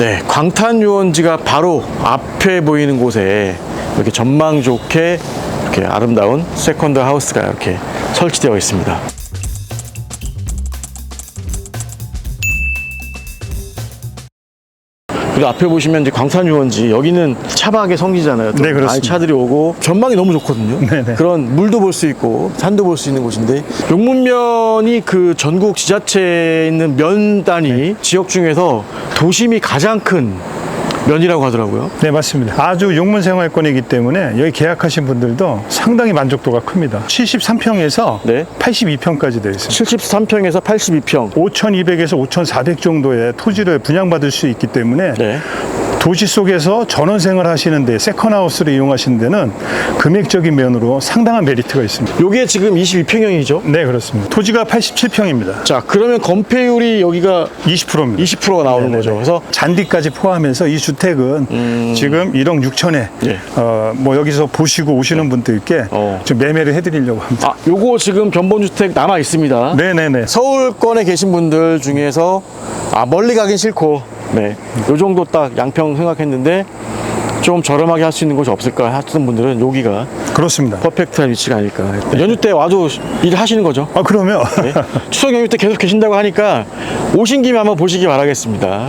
네, 광탄 유원지가 바로 앞에 보이는 곳에 이렇게 전망 좋게 이렇게 아름다운 세컨드 하우스가 이렇게 설치되어 있습니다. 그리고 앞에 보시면 이제 광탄 유원지 여기는 차박의 성지잖아요. 또 네, 그렇습니다. 차들이 오고 전망이 너무 좋거든요. 네네. 그런 물도 볼 수 있고 산도 볼 수 있는 곳인데 용문면이 그 전국 지자체에 있는 면 단위 네. 지역 중에서 도심이 가장 큰 면이라고 하더라고요. 네, 맞습니다. 아주 용문 생활권이기 때문에 여기 계약하신 분들도 상당히 만족도가 큽니다. 73평에서 네. 82평까지 되어 있습니다. 73평에서 82평. 5,200에서 5,400 정도의 토지를 분양받을 수 있기 때문에 네. 도시 속에서 전원생활 하시는데 세컨하우스를 이용하시는 데는 금액적인 면으로 상당한 메리트가 있습니다. 요게 지금 22평형이죠. 네, 그렇습니다. 토지가 87평입니다. 자, 그러면 건폐율이 여기가 20%입니다. 20%가 나오는 거죠. 그래서 잔디까지 포함해서 이 주택은 지금 1억 6천에 예. 어, 뭐 여기서 보시고 오시는 분들께 어. 좀 매매를 해드리려고 합니다. 아, 요거 지금 견본주택 남아 있습니다. 네네네. 서울권에 계신 분들 중에서 아 멀리 가긴 싫고 네. 요 정도 딱 양평 생각했는데 좀 저렴하게 할 수 있는 곳이 없을까 하시는 분들은 여기가 그렇습니다. 퍼펙트한 위치가 아닐까. 연휴 때 와도 일 하시는 거죠. 아 그러면 네. 추석 연휴 때 계속 계신다고 하니까 오신 김에 한번 보시기 바라겠습니다.